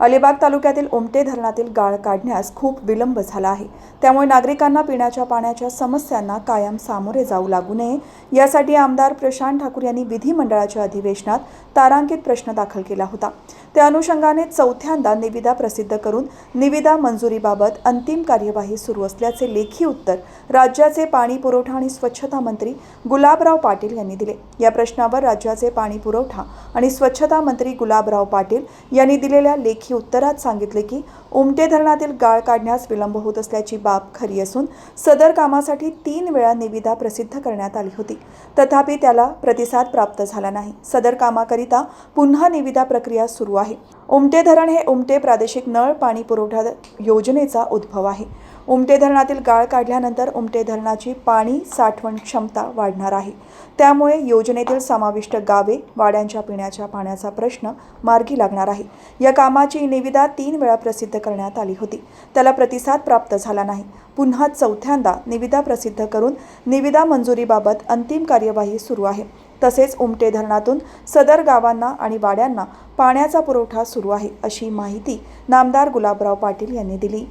अलिबाग तालुक्यातील उमटे धरणातील गाळ काढण्यास खूप विलंब झाला आहे. त्यामुळे नागरिकांना पिण्याच्या पाण्याच्या समस्यांना कायम सामोरे जाऊ लागू नये. यासाठी आमदार प्रशांत ठाकूर यांनी विधिमंडळाच्या अधिवेशनात तारांकित प्रश्न दाखल केला होता. त्या अनुषंगाने चौथ्यांदा निविदा प्रसिद्ध करून निविदा मंजुरीबाबत अंतिम कार्यवाही सुरू असल्याचे लेखी उत्तर राज्याचे पाणी पुरवठा आणि स्वच्छता मंत्री गुलाबराव पाटील यांनी दिले. या प्रश्नावर राज्याचे पाणी पुरवठा आणि स्वच्छता मंत्री गुलाबराव पाटील यांनी दिलेल्या लेखी लेखी उत्तरात सांगितले की उमटे धरणातील गाळ काढण्यास विलंब होत असल्याची बाब खरी असून सदर कामासाठी तीन वेळा निविदा प्रसिद्ध करण्यात आली होती. तथापि त्याला प्रतिसाद प्राप्त झाला नाही. सदर कामाकरिता पुन्हा निविदा प्रक्रिया सुरू आहे. उमटे धरण हे उमटे प्रादेशिक नळ पाणी पुरवठा योजनेचा उद्भव आहे. उमटे धरणातील गाळ काढल्यानंतर उमटे धरणाची पाणी साठवण क्षमता वाढणार आहे. त्यामुळे योजनेतील समाविष्ट गावे वाड्यांच्या पिण्याच्या पाण्याचा प्रश्न मार्गी लागणार आहे. या कामाची निविदा तीन वेळा प्रसिद्ध करण्यात आली होती. त्याला प्रतिसाद प्राप्त झाला नाही. पुन्हा चौथ्यांदा निविदा प्रसिद्ध करून निविदा मंजुरीबाबत अंतिम कार्यवाही सुरू आहे. तसेच उमटे धरणातून सदर गावांना आणि वाड्यांना पाण्याचा पुरवठा सुरू आहे अशी माहिती नामदार गुलाबराव पाटील यांनी दिली.